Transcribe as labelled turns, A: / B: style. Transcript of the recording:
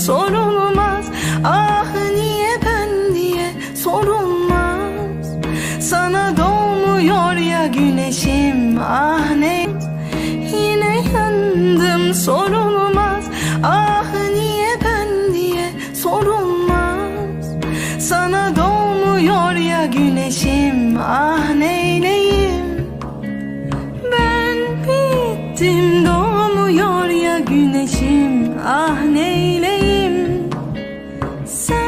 A: sorulmaz. Ah niye ben diye sorulmaz. Sana doğmuyor ya güneşim. Ah ne? Yine yandım sorulmaz. Ah niye ben diye sorulmaz. Sana doğmuyor ya güneşim. Ah neyleyim Ben bittim doğmuyor ya güneşim. Ah neyleyim
B: So